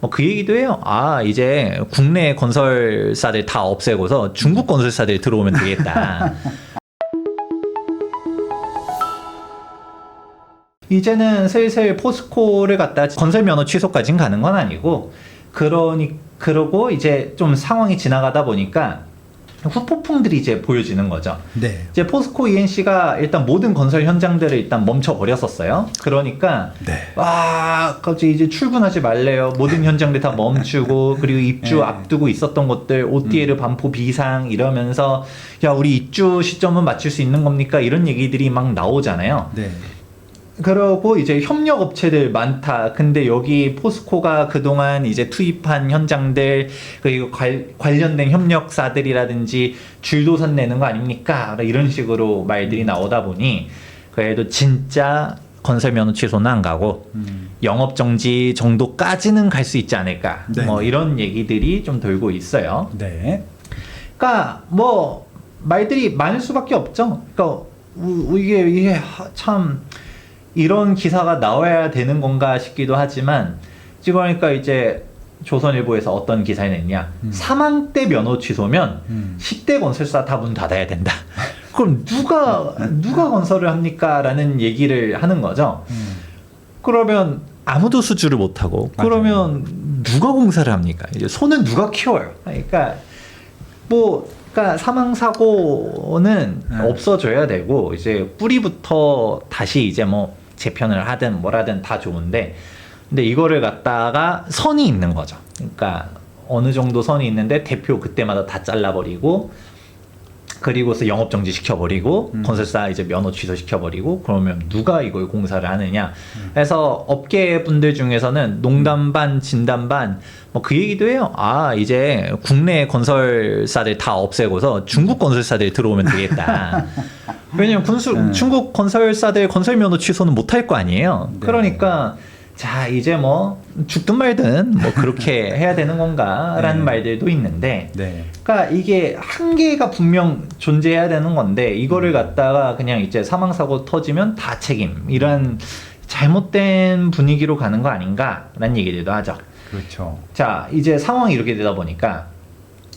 뭐 그 얘기도 해요. 아 이제 국내 건설사들 다 없애고서 중국 건설사들 들어오면 되겠다. 이제는 슬슬 포스코를 갖다 건설 면허 취소까지는 가는 건 아니고 그러니 그러고 이제 좀 상황이 지나가다 보니까 후폭풍들이 이제 보여지는 거죠. 네. 이제 포스코 ENC가 일단 모든 건설 현장들을 일단 멈춰 버렸었어요. 그러니까 네. 와, 갑자기 이제 출근하지 말래요. 모든 현장들 다 멈추고 그리고 입주 네. 앞두고 있었던 것들 OTL 반포 비상 이러면서 야 우리 입주 시점은 맞출 수 있는 겁니까? 이런 얘기들이 막 나오잖아요. 네. 그러고 이제 협력 업체들 많다. 근데 여기 포스코가 그동안 이제 투입한 현장들 그리고 관, 관련된 협력사들이라든지 줄도선 내는 거 아닙니까? 이런 식으로 말들이 나오다 보니 그래도 진짜 건설 면허 취소는 안 가고 음. 영업 정지 정도까지는 갈 수 있지 않을까. 네. 뭐 이런 얘기들이 좀 돌고 있어요. 네. 그러니까 뭐 말들이 많을 수밖에 없죠. 그러니까 우- 이게 이게 하- 참 이런 기사가 나와야 되는 건가 싶기도 하지만 지금 보니까 이제 조선일보에서 어떤 기사를 냈냐 음. 사망 때 면허 취소면 음. 10대 건설사 다 문 닫아야 된다. 그럼 누가 누가 건설을 합니까?라는 얘기를 하는 거죠. 음. 그러면 아무도 수주를 못 하고 맞아요. 그러면 누가 공사를 합니까? 이제 손은 누가 키워요? 그러니까 뭐 그러니까 사망 사고는 네. 없어져야 되고 이제 뿌리부터 다시 이제 뭐 재편을 하든 뭐라든 다 좋은데 근데 이거를 갖다가 선이 있는 거죠. 그러니까 어느 정도 선이 있는데 대표 그때마다 다 잘라버리고 그리고서 영업 정지 시켜버리고 음. 건설사 이제 면허 취소 시켜버리고 그러면 누가 이걸 공사를 하느냐 음. 그래서 업계 분들 중에서는 농담 반 진담 반뭐 그 얘기도 해요 아 이제 국내 건설사들 다 없애고서 중국 건설사들 들어오면 되겠다 왜냐면 군수 음. 중국 건설사들 건설 면허 취소는 못할 거 아니에요 네. 그러니까 자 이제 뭐 죽든 말든 뭐 그렇게 해야 되는 건가라는 네. 말들도 있는데 네. 그러니까 이게 한계가 분명 존재해야 되는 건데 이거를 갖다가 그냥 이제 사망 사고 터지면 다 책임 이런 잘못된 분위기로 가는 거 아닌가라는 얘기들도 하죠. 그렇죠. 자 이제 상황이 이렇게 되다 보니까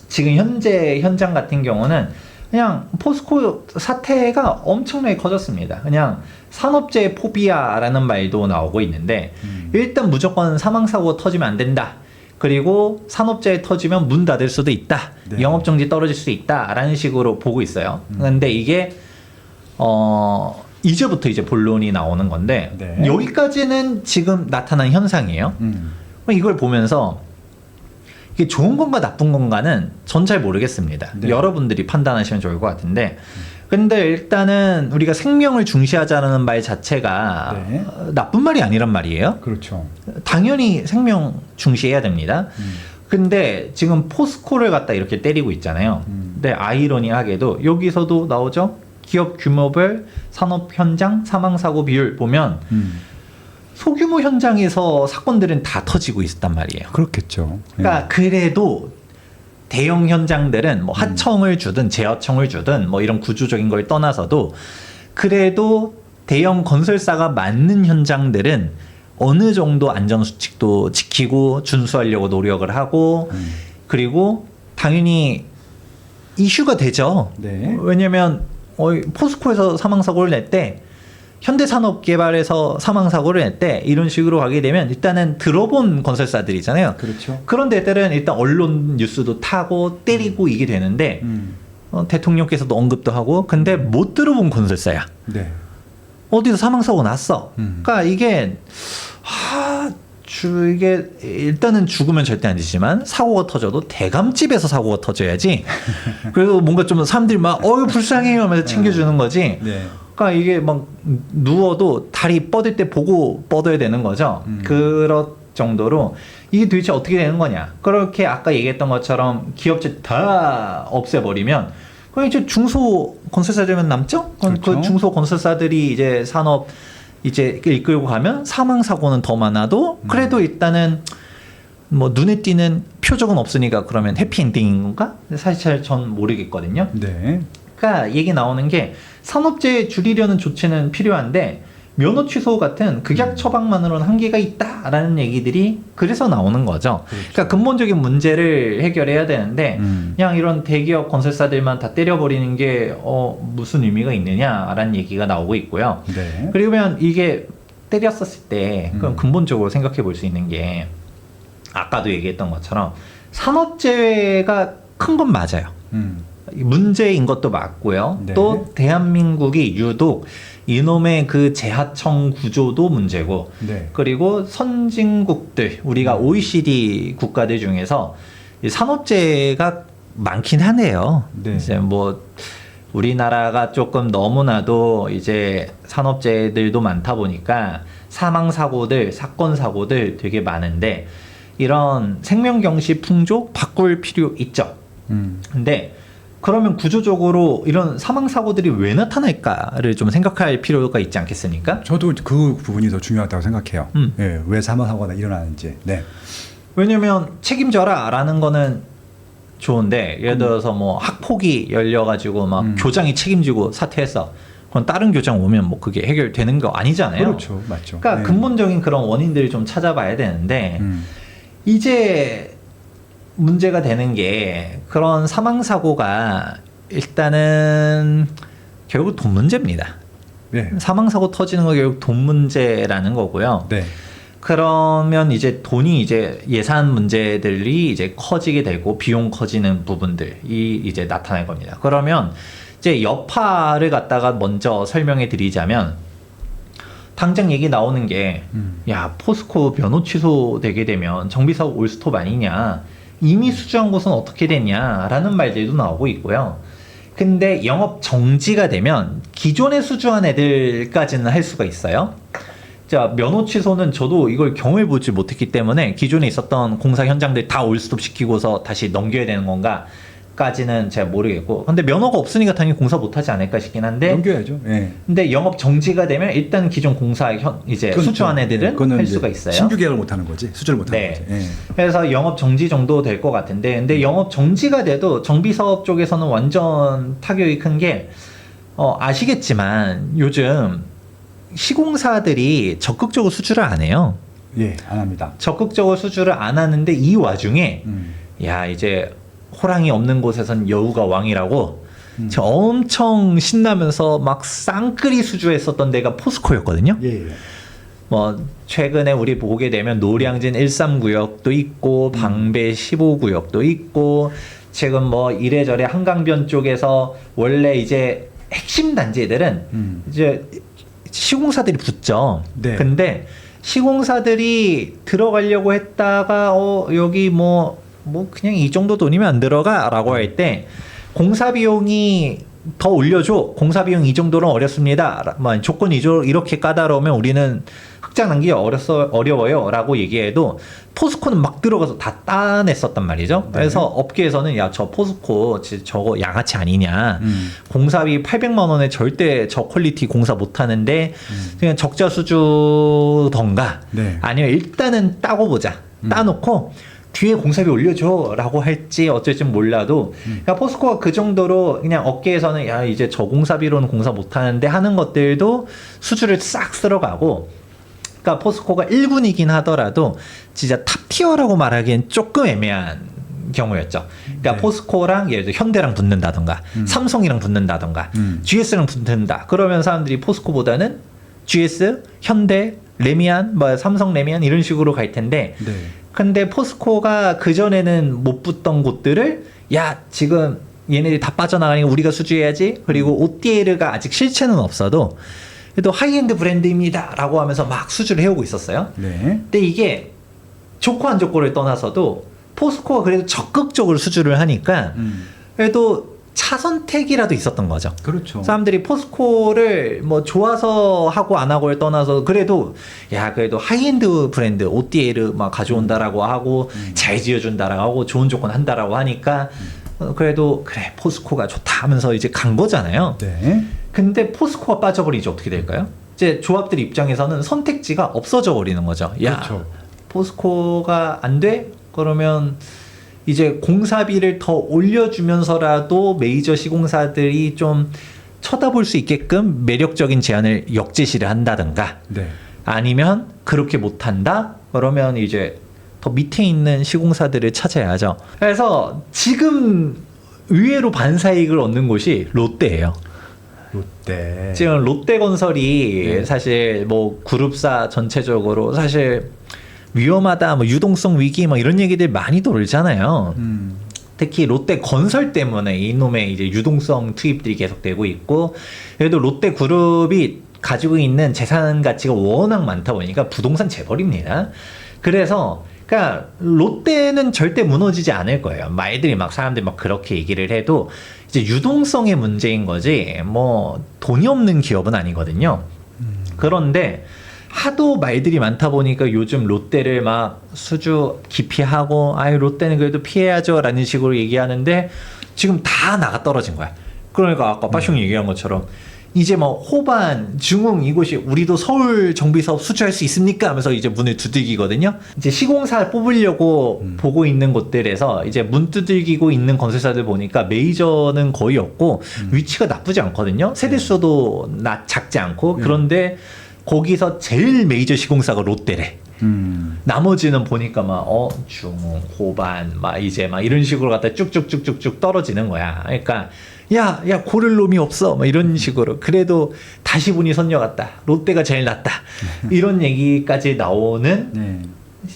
지금 현재 현장 같은 경우는 그냥 포스코 사태가 엄청나게 커졌습니다. 그냥 산업재해 포비아라는 말도 나오고 있는데 음. 일단 무조건 사망 사고 터지면 안 된다. 그리고 산업재해 터지면 문 닫을 수도 있다. 네. 영업 정지 떨어질 수 있다라는 식으로 보고 있어요. 음. 근데 이게 어 이제부터 이제 본론이 나오는 건데 네. 여기까지는 지금 나타난 현상이에요. 음. 이걸 보면서 이게 좋은 건가 나쁜 건가는 전 잘 모르겠습니다. 네. 여러분들이 판단하시면 좋을 것 같은데. 근데 일단은 우리가 생명을 중시하자는 말 자체가 네. 어, 나쁜 말이 아니란 말이에요. 그렇죠. 당연히 생명 중시해야 됩니다. 음. 근데 지금 포스코를 갖다 이렇게 때리고 있잖아요. 음. 근데 아이러니하게도 여기서도 나오죠. 기업 규모별 산업 현장 사망 사고 비율 보면 음. 소규모 현장에서 사건들은 다 터지고 있었단 말이에요. 그렇겠죠. 그러니까 그래도 대형 현장들은 뭐 하청을 주든 제어청을 주든 뭐 이런 구조적인 걸 떠나서도 그래도 대형 건설사가 맞는 현장들은 어느 정도 안전 수칙도 지키고 준수하려고 노력을 하고 음. 그리고 당연히 이슈가 되죠. 네. 왜냐면 어, 포스코에서 사망 사고를 낼 때 현대산업개발에서 사망 사고를 낼 때 이런 식으로 가게 되면 일단은 들어본 건설사들이잖아요. 그렇죠. 그런 데들은 일단 언론 뉴스도 타고 때리고 이게 되는데 음. 어, 대통령께서도 언급도 하고 근데 못 들어본 건설사야. 네. 어디서 사망 사고 났어. 음. 그러니까 이게 하, 주 이게 일단은 죽으면 절대 안 되지만 사고가 터져도 대감집에서 사고가 터져야지. 그래도 뭔가 좀 사람들이 막 어유 불쌍해요 하면서 챙겨주는 거지. 네. 그러니까 이게 막 누워도 다리 뻗을 때 보고 뻗어야 되는 거죠. 음. 그럴 정도로 이게 도대체 어떻게 되는 거냐. 그렇게 아까 얘기했던 것처럼 기업체 다 없애버리면 그럼 이제 중소 건설사들만 남죠? 그럼 그 그렇죠. 중소 건설사들이 이제 산업 이제 이끌고 가면 사망 사고는 더 많아도 음. 그래도 일단은 뭐 눈에 띄는 표적은 없으니까 그러면 해피엔딩인 건가? 사실 전 모르겠거든요. 네. 그러니까 얘기 나오는 게 산업재해 줄이려는 조치는 필요한데 면허 취소 같은 음. 극약 처방만으로는 한계가 있다라는 얘기들이 그래서 나오는 거죠. 그렇죠. 그러니까 근본적인 문제를 해결해야 되는데 음. 그냥 이런 대기업 건설사들만 다 때려버리는 게 어, 무슨 의미가 있느냐라는 얘기가 나오고 있고요. 네. 그러면 이게 때렸었을 때 그럼 음. 근본적으로 생각해 볼 수 있는 게 아까도 얘기했던 것처럼 산업재해가 큰 건 맞아요. 음. 문제인 것도 맞고요. 네. 또 대한민국이 유독 이놈의 그 재하청 구조도 문제고 네. 그리고 선진국들 우리가 OECD 국가들 중에서 이 산업재해가 많긴 하네요. 네. 이제 뭐 우리나라가 조금 너무나도 이제 산업재해들도 많다 보니까 사망 사고들, 사건 사고들 되게 많은데 이런 생명 경시 풍조 바꿀 필요 있죠. 음. 근데 그러면 구조적으로 이런 사망 사고들이 왜 나타날까를 좀 생각할 필요가 있지 않겠습니까? 저도 그 부분이 더 중요하다고 생각해요. 음. 예, 왜 사망 사고가 일어나는지. 네. 왜냐면 책임져라라는 거는 좋은데 예를 들어서 뭐 학폭이 열려가지고 막 음. 교장이 책임지고 사퇴했어. 그럼 다른 교장 오면 뭐 그게 해결되는 거 아니잖아요. 그렇죠, 맞죠. 그러니까 네. 근본적인 그런 원인들을 좀 찾아봐야 되는데 음. 이제 문제가 되는 게 그런 사망 사고가 일단은 결국 돈 문제입니다. 네. 사망 사고 터지는 거 결국 돈 문제라는 거고요. 네. 그러면 이제 돈이 이제 예산 문제들이 이제 커지게 되고 비용 커지는 부분들이 이제 나타날 겁니다. 그러면 이제 여파를 갖다가 먼저 설명해 드리자면 당장 얘기 나오는 게 음. 야 포스코 변호 취소되게 되면 정비사고 올 스톱 아니냐 이미 수주한 곳은 어떻게 되냐라는 말들도 나오고 있고요. 근데 영업 정지가 되면 기존에 수주한 애들까지는 할 수가 있어요. 자 면허 취소는 저도 이걸 경험해 보지 못했기 때문에 기존에 있었던 공사 현장들 다 올스톱 시키고서 다시 넘겨야 되는 건가 까지는 제가 모르겠고 근데 면허가 없으니까 당연히 공사 못하지 않을까 싶긴 한데 넘겨야죠. 예. 근데 영업 정지가 되면 일단 기존 공사 현 이제 수주한 좀- 애들은 예, 그거는 할 이제 수가 있어요. 신규 계약을 못 하는 거지. 수주를 못 하는 네. 거지. 예. 그래서 영업 정지 정도 될 것 같은데, 근데 영업 정지가 돼도 정비 사업 쪽에서는 완전 타격이 큰 게 어, 아시겠지만 요즘 시공사들이 적극적으로 수주를 안 해요. 예, 안 합니다. 적극적으로 수주를 안 하는데 이 와중에 음. 야 이제 호랑이 없는 곳에선 여우가 왕이라고 음. 저 엄청 신나면서 막 쌍끌이 수주했었던 데가 포스코였거든요. 예. 예. 뭐 최근에 우리 보게 되면 노량진 13구역도 있고 방배 15구역도 있고 지금 뭐 이래저래 한강변 쪽에서 원래 이제 핵심 단지들은 음. 이제 시공사들이 붙죠. 네. 근데 시공사들이 들어가려고 했다가 어 여기 뭐 뭐 그냥 이 정도 돈이면 안 들어가라고 할 때 공사 비용이 더 올려줘. 공사 비용 이 정도는 어렵습니다. 뭐 조건이 죠- 이렇게 까다로우면 우리는 흑자 난기 어렸어 어려워요라고 얘기해도 포스코는 막 들어가서 다 따냈었단 말이죠. 네. 그래서 업계에서는 야 저 포스코 지- 저거 양아치 아니냐. 음. 공사비 800만 원에 절대 저 퀄리티 공사 못 하는데 음. 그냥 적자 수주던가 네. 아니면 일단은 따고 보자. 음. 따놓고 뒤에 공사비 올려줘라고 할지 어쩔지 몰라도 음. 야 포스코가 그 정도로 그냥 업계에서는 야 이제 저 공사비로는 공사 못하는데 하는 것들도 수주를 싹 쓸어가고 그러니까 포스코가 1군이긴 하더라도 진짜 탑 티어라고 말하기엔 조금 애매한 경우였죠. 그러니까 네. 포스코랑 예를 들어 현대랑 붙는다던가 음. 삼성이랑 붙는다던가 음. GS랑 붙는다. 그러면 사람들이 포스코보다는 GS, 현대, 레미안, 뭐 삼성 레미안 이런 식으로 갈 텐데 네. 근데 포스코가 그 전에는 못 붙던 곳들을 야 지금 얘네들이 다 빠져나가니까 우리가 수주해야지. 그리고 OTL가 아직 실체는 없어도 그래도 하이엔드 브랜드입니다라고 하면서 막 수주를 해오고 있었어요. 네. 근데 이게 좋고 안 좋고를 떠나서도 포스코가 그래도 적극적으로 수주를 하니까 음. 그래도 차 선택이라도 있었던 거죠. 그렇죠. 사람들이 포스코를 뭐 좋아서 하고 안 하고를 떠나서 그래도 야 그래도 하이엔드 브랜드 OTL 막 가져온다라고 하고 음. 잘 지어준다라고 하고 좋은 조건 한다라고 하니까 어, 그래도 그래 포스코가 좋다 하면서 이제 간 거잖아요. 네. 근데 포스코가 빠져버리지 어떻게 될까요? 이제 조합들 입장에서는 선택지가 없어져 버리는 거죠. 야 그렇죠. 포스코가 안 돼? 그러면 이제 공사비를 더 올려주면서라도 메이저 시공사들이 좀 쳐다볼 수 있게끔 매력적인 제안을 역제시를 한다든가 네. 아니면 그렇게 못한다? 그러면 이제 더 밑에 있는 시공사들을 찾아야죠. 그래서 지금 의외로 반사이익을 얻는 곳이 롯데예요. 롯데. 지금 롯데건설이 네. 사실 뭐 그룹사 전체적으로 사실 위험하다, 뭐 유동성 위기, 뭐 이런 얘기들 많이 돌잖아요. 음. 특히 롯데 건설 때문에 이놈의 이제 유동성 투입들이 계속되고 있고 그래도 롯데 그룹이 가지고 있는 재산 가치가 워낙 많다 보니까 부동산 재벌입니다. 그래서 그러니까 롯데는 절대 무너지지 않을 거예요. 말들이 막 사람들이 막 그렇게 얘기를 해도 이제 유동성의 문제인 거지 뭐 돈이 없는 기업은 아니거든요. 그런데 하도 말들이 많다 보니까 요즘 롯데를 막 수주 기피하고 아유 롯데는 그래도 피해야죠라는 식으로 얘기하는데 지금 다 나가 떨어진 거야. 그러니까 아까 빠숑 얘기한 것처럼 이제 뭐 호반, 중흥 이곳이 우리도 서울 정비 사업 수주할 수 있습니까? 하면서 이제 문을 두들기거든요. 이제 시공사 뽑으려고 음. 보고 있는 곳들에서 이제 문 두들기고 있는 건설사들 보니까 메이저는 거의 없고 위치가 나쁘지 않거든요. 세대 수도 낮 작지 않고 네. 그런데 거기서 제일 메이저 시공사가 롯데래. 음. 나머지는 보니까 막 어 중흥, 호반 막 이제 막 이런 식으로 갖다 쭉쭉쭉쭉쭉 떨어지는 거야. 그러니까 야, 야 고를 놈이 없어. 막 이런 식으로. 그래도 다시 보니 선녀 같다. 롯데가 제일 낫다. 이런 얘기까지 나오는 네.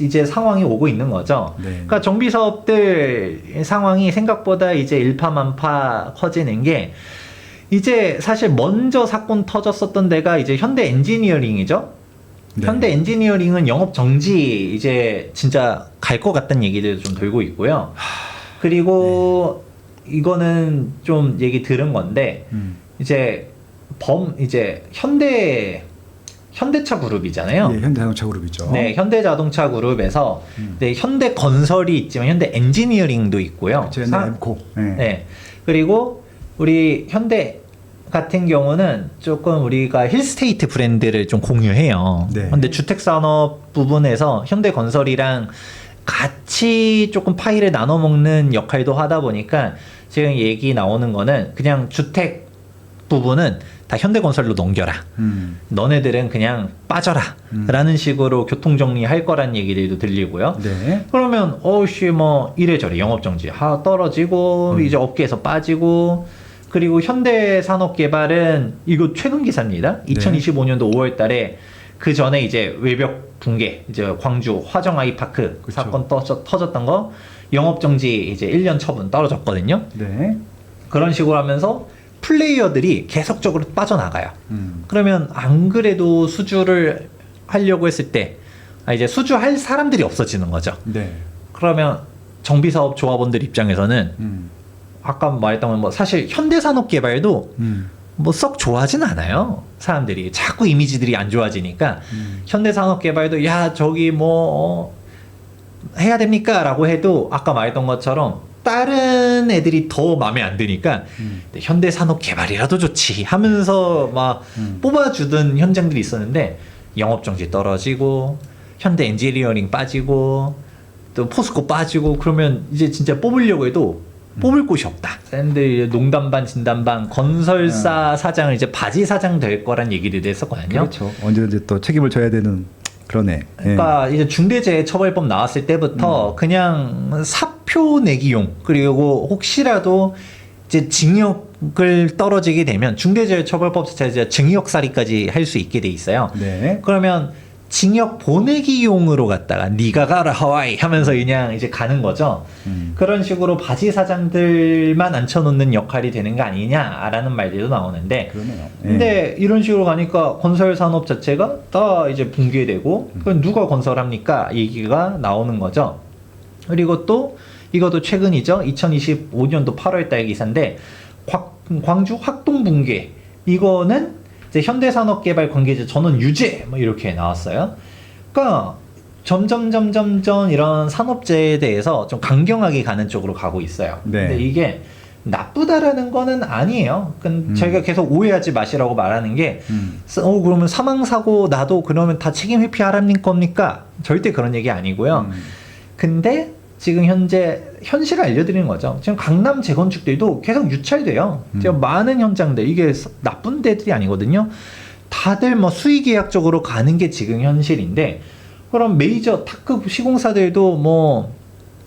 이제 상황이 오고 있는 거죠. 네. 그러니까 정비 사업들 상황이 생각보다 이제 일파만파 커지는 게 이제 사실 먼저 사건 터졌었던 데가 이제 현대 엔지니어링이죠. 네. 현대 엔지니어링은 영업 정지 이제 진짜 갈 것 같다는 얘기들도 좀 돌고 있고요. 그리고 이거는 좀 얘기 들은 건데 음. 이제 범 이제 현대 현대차 그룹이잖아요. 예, 현대자동차 그룹이죠. 네, 현대자동차 그룹에서 음. 네, 현대 건설이 있지만 현대 엔지니어링도 있고요. 저 사- 엠코. 네. 네. 그리고 우리 현대 같은 경우는 조금 우리가 힐스테이트 브랜드를 좀 공유해요. 네. 근데 주택 산업 부분에서 현대 건설이랑 같이 조금 파이를 나눠 먹는 역할도 하다 보니까 지금 얘기 나오는 거는 그냥 주택 부분은 다 현대 건설로 넘겨라. 음. 너네들은 그냥 빠져라. 음. 라는 식으로 교통정리할 거란 얘기들도 들리고요. 네. 그러면 어씨 뭐 이래저래 영업정지 하 떨어지고 음. 이제 업계에서 빠지고 그리고 현대산업개발은 이거 최근 기사입니다. 네. 2025년도 5월달에 그 전에 이제 외벽 붕괴 이제 광주 화정 아이파크 그쵸. 사건 터졌, 터졌던 거 영업 정지 이제 1년 처분 떨어졌거든요. 네. 그런 식으로 하면서 플레이어들이 계속적으로 빠져나가요. 음. 그러면 안 그래도 수주를 하려고 했을 때 아, 이제 수주할 사람들이 없어지는 거죠. 네. 그러면 정비사업 조합원들 입장에서는 음. 아까 말했던 뭐 사실 현대산업 개발도 음. 뭐썩 좋아하진 않아요. 사람들이 자꾸 이미지들이 안 좋아지니까 음. 현대산업 개발도 야 저기 뭐 어, 해야 됩니까라고 해도 아까 말했던 것처럼 다른 애들이 더 마음에 안 드니까 음. 현대산업 개발이라도 좋지 하면서 막 음. 뽑아주던 현장들이 있었는데 영업정지 떨어지고 현대 엔지니어링 빠지고 또 포스코 빠지고 그러면 이제 진짜 뽑으려고 해도 뽑을 곳이 없다. 샌들 농담반 진담반 건설사 사장을 이제 바지 사장 될 거란 얘기를 했었거든요. 그렇죠. 언제든지 또 책임을 져야 되는 그러네. 예. 그러니까 이제 중대재해처벌법 나왔을 때부터 그냥 사표 내기용 그리고 혹시라도 이제 징역을 떨어지게 되면 중대재해처벌법 자체가 이제 징역살이까지 할 수 있게 돼 있어요. 네. 그러면 징역 보내기용으로 갔다가 네가 가라 하와이 하면서 그냥 이제 가는 거죠. 음. 그런 식으로 바지 사장들만 앉혀놓는 역할이 되는 거 아니냐라는 말들도 나오는데 그러네요. 예. 근데 이런 식으로 가니까 건설 산업 자체가 다 이제 붕괴되고 그럼 누가 건설합니까? 얘기가 나오는 거죠. 그리고 또 이것도 최근이죠. 2025년도 8월달 기사인데 곽- 광주 확동 붕괴 이거는 이제 현대산업개발 관계자 전원 유죄 뭐 이렇게 나왔어요. 그러니까 점점 점점 점 이런 산업재해에 대해서 좀 강경하게 가는 쪽으로 가고 있어요. 네. 근데 이게 나쁘다라는 거는 아니에요. 그 음. 저희가 계속 오해하지 마시라고 말하는 게, 음. 어 그러면 사망 사고 나도 그러면 다 책임 회피하라는 겁니까? 절대 그런 얘기 아니고요. 음. 근데 지금 현재 현실을 알려드리는 거죠. 지금 강남 재건축들도 계속 유찰돼요. 음. 지금 많은 현장들 이게 서- 나쁜 데들이 아니거든요. 다들 뭐 수의 계약적으로 가는 게 지금 현실인데 그럼 메이저 탑급 시공사들도 뭐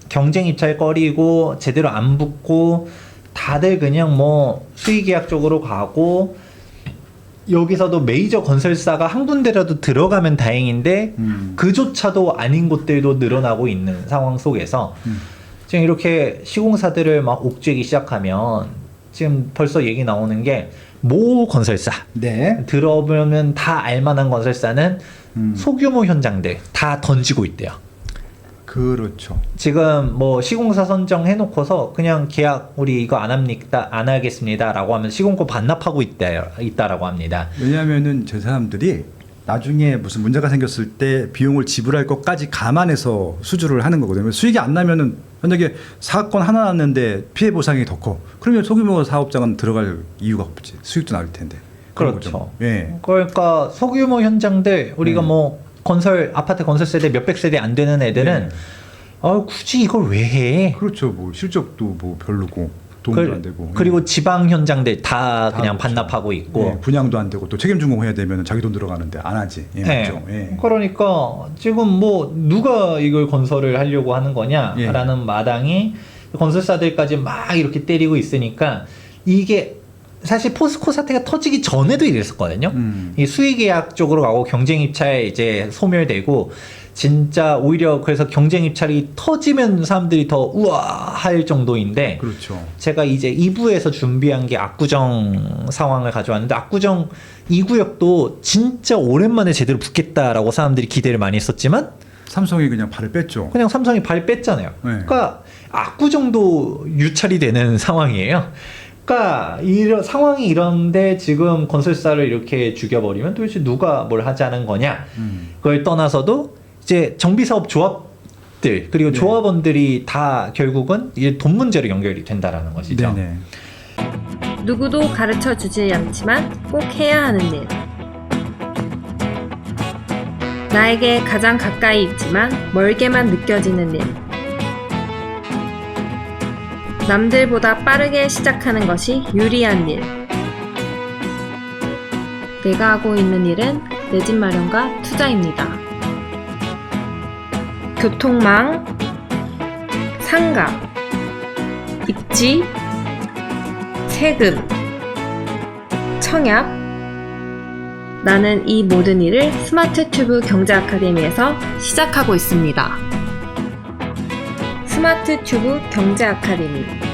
경쟁 입찰 꺼리고 제대로 안 붙고 다들 그냥 뭐 수의 계약 쪽으로 가고 여기서도 메이저 건설사가 한 군데라도 들어가면 다행인데 음. 그조차도 아닌 곳들도 늘어나고 있는 상황 속에서 음. 지금 이렇게 시공사들을 막 옥죄기 시작하면 지금 벌써 얘기 나오는 게 모 건설사 네. 들어보면 다 알만한 건설사는 음. 소규모 현장들 다 던지고 있대요. 그렇죠. 지금 뭐 시공사 선정 해 놓고서 그냥 계약 우리 이거 안 합니다 안 하겠습니다라고 하면 시공고 반납하고 있다 있다라고 합니다. 왜냐하면은 저 사람들이 나중에 무슨 문제가 생겼을 때 비용을 지불할 것까지 감안해서 수주를 하는 거거든요. 수익이 안 나면은 만약에 사건 하나 났는데 피해 보상이 더 커. 그러면 소규모 사업장은 들어갈 이유가 없지. 수익도 나올 텐데. 그렇죠. 예. 그러니까 소규모 현장들 우리가 네. 뭐 건설 아파트 건설 세대 몇백 세대 안 되는 애들은 네. 아 굳이 이걸 왜 해? 그렇죠. 뭐 실적도 뭐 별로고 도움도 그- 안 되고. 그리고 지방 현장들 다 다 그냥 그렇죠. 반납하고 있고 예, 분양도 안 되고 또 책임 준공해야 되면 자기 돈 들어가는데 안 하지. 예, 예. 맞죠. 예. 그러니까 지금 뭐 누가 이걸 건설을 하려고 하는 예. 거냐라는 마당이 건설사들까지 막 이렇게 때리고 있으니까 이게 사실 포스코 사태가 터지기 전에도 이랬었거든요. 음. 이 수의 계약 쪽으로 가고 경쟁 입찰 이제 소멸되고 진짜 오히려 그래서 경쟁 입찰이 터지면 사람들이 더 우와 할 정도인데 그렇죠. 제가 이제 2부에서 준비한 게 압구정 상황을 가져왔는데 압구정 2구역도 진짜 오랜만에 제대로 붙겠다라고 사람들이 기대를 많이 했었지만 삼성이 그냥 발을 뺐죠. 그냥 삼성이 발 뺐잖아요. 네. 그러니까 압구정도 유찰이 되는 상황이에요. 그러니까 이런 상황이 이런데 지금 건설사를 이렇게 죽여버리면 도대체 누가 뭘 하자는 거냐? 음. 그걸 떠나서도 이제 정비사업 조합들 그리고 네. 조합원들이 다 결국은 이게 돈 문제로 연결이 된다라는 것이죠. 네네. 누구도 가르쳐 주지 않지만 꼭 해야 하는 일. 나에게 가장 가까이 있지만 멀게만 느껴지는 일. 남들보다 빠르게 시작하는 것이 유리한 일. 내가 하고 있는 일은 내 집 마련과 투자입니다. 교통망, 상가, 입지, 세금, 청약. 나는 이 모든 일을 스마트 튜브 경제 아카데미에서 시작하고 있습니다. 스마트 튜브 경제 아카데미.